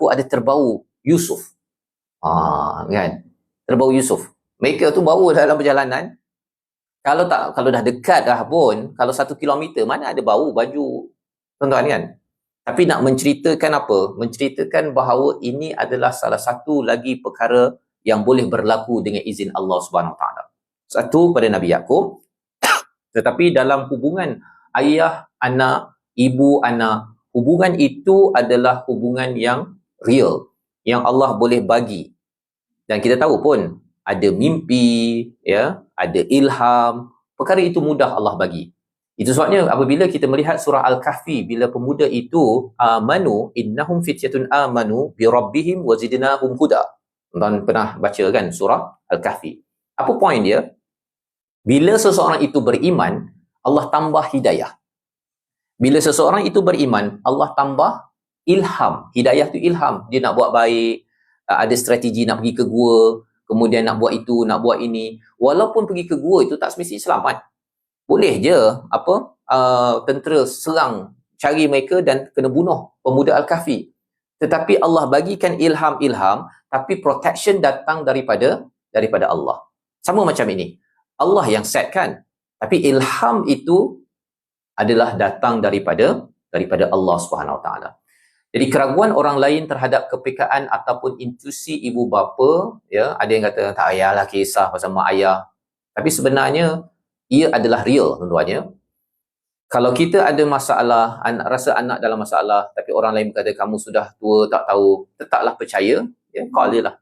aku ada terbau Yusuf. Ah, kan? Terbau Yusuf. Mereka tu bau dalam perjalanan. Kalau tak kalau dah dekat dah pun, kalau satu kilometer mana ada bau baju tuan-tuan kan? Tapi nak menceritakan apa? Menceritakan bahawa ini adalah salah satu lagi perkara yang boleh berlaku dengan izin Allah Subhanahu Taala. Satu pada Nabi Yakub. Tetapi dalam hubungan ayah, anak, ibu, anak, hubungan itu adalah hubungan yang real. Yang Allah boleh bagi. Dan kita tahu pun ada mimpi, ya, ada ilham, perkara itu mudah Allah bagi. Itu sebabnya apabila kita melihat surah Al-Kahfi bila pemuda itu amanu innahum fityatun amanu bi rabbihim wa zidnahum huda. Tuan pernah baca kan surah Al-Kahfi. Apa poin dia? Bila seseorang itu beriman, Allah tambah hidayah. Bila seseorang itu beriman, Allah tambah ilham. Hidayah tu ilham. Dia nak buat baik, ada strategi nak pergi ke gua, kemudian nak buat itu, nak buat ini. Walaupun pergi ke gua itu tak semesti selamat. Boleh je apa uh, tentera serang cari mereka dan kena bunuh pemuda Al-Kahfi. Tetapi Allah bagikan ilham-ilham tapi protection datang daripada daripada Allah. Sama macam ini. Allah yang setkan. Tapi ilham itu adalah datang daripada daripada Allah Subhanahu Wa Taala. Jadi keraguan orang lain terhadap kepekaan ataupun intuisi ibu bapa, ya, ada yang kata tak payahlah kisah pasal mak ayah. Tapi sebenarnya ia adalah real tuan-tuan ya. Kalau kita ada masalah, anak rasa anak dalam masalah, tapi orang lain berkata kamu sudah tua, tak tahu, tetaplah percaya, ya, call dia lah.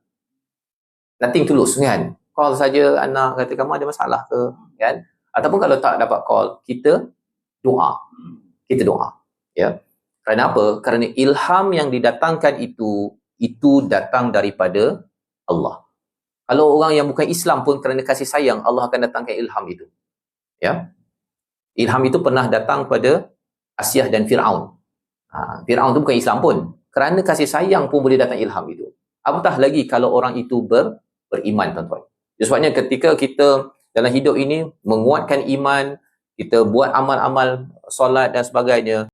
Nothing tulus kan. Call saja anak kata kamu ada masalah ke, kan? Ataupun kalau tak dapat call, kita doa. Kita doa. Ya. Kerana apa? Kerana ilham yang didatangkan itu itu datang daripada Allah. Kalau orang yang bukan Islam pun kerana kasih sayang Allah akan datangkan ilham itu. Ya. Ilham itu pernah datang pada Asyah dan Firaun. Ha, Firaun itu bukan Islam pun. Kerana kasih sayang pun boleh datang ilham itu. Apatah lagi kalau orang itu ber, beriman tuan-tuan. Sebabnya ketika kita dalam hidup ini menguatkan iman, kita buat amal-amal solat dan sebagainya,